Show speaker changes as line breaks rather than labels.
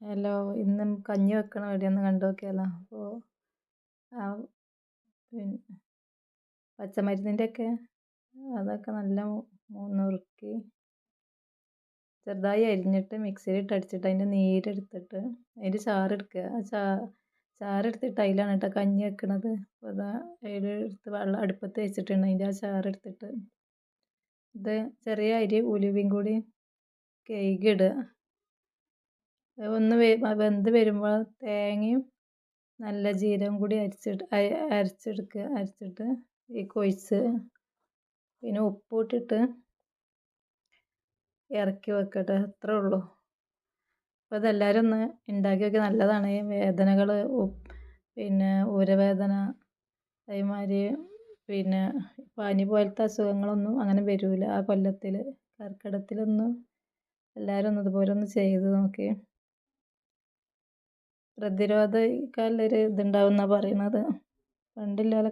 Hello ഇന്ന് കഞ്ഞി വെക്കണ വീഡിയോ ഒന്ന് കണ്ടു നോക്കിയാലോ അപ്പോൾ ആ പിന്നെ അതൊക്കെ നല്ല നുറുക്കി ചെറുതായി അരിഞ്ഞിട്ട് മിക്സിയിലിട്ട് അടിച്ചിട്ട് അതിന്റെ നീരെടുത്തിട്ട് അതിന്റെ ചാറെടുക്കുക. ആ ചാ ചാറെടുത്തിട്ട് അതിലാണ് കേട്ടോ കഞ്ഞി വെക്കണത്. അപ്പോൾ അതാ അതിലെടുത്ത് വെള്ളം അടുപ്പത്ത് വെച്ചിട്ടുണ്ട് അതിന്റെ ആ ചാറെടുത്തിട്ട്. ഇത് ചെറിയ അരി ഉലുവയും കൂടി കഴുകിയിടുക ഒന്ന് വെന്ത് വരുമ്പോൾ തേങ്ങയും നല്ല ജീരകം കൂടി അരച്ചിട്ട് അരച്ചെടുക്കുക അരച്ചിട്ട് ഈ കൊഴിച്ച് പിന്നെ ഉപ്പൂട്ടിട്ട് ഇറക്കി വെക്കട്ടെ അത്രേ ഉള്ളൂ. അപ്പോൾ ഇതെല്ലാവരും ഒന്ന് ഉണ്ടാക്കി വെക്കുക നല്ലതാണ്. ഈ വേദനകൾ പിന്നെ ഊരവേദന അതേമാതിരി പിന്നെ പനി പോലത്തെ അസുഖങ്ങളൊന്നും അങ്ങനെ വരില്ല ആ കൊല്ലത്തിൽ കർക്കിടത്തിലൊന്നും എല്ലാവരും ഒന്ന് ഇതുപോലെ ഒന്ന് ചെയ്ത് നോക്കി. പ്രതിരോധിക്കാനുള്ളൊരു ഇതുണ്ടാവും എന്നാണ് പറയുന്നത്. പണ്ടുള്ളവരൊക്കെ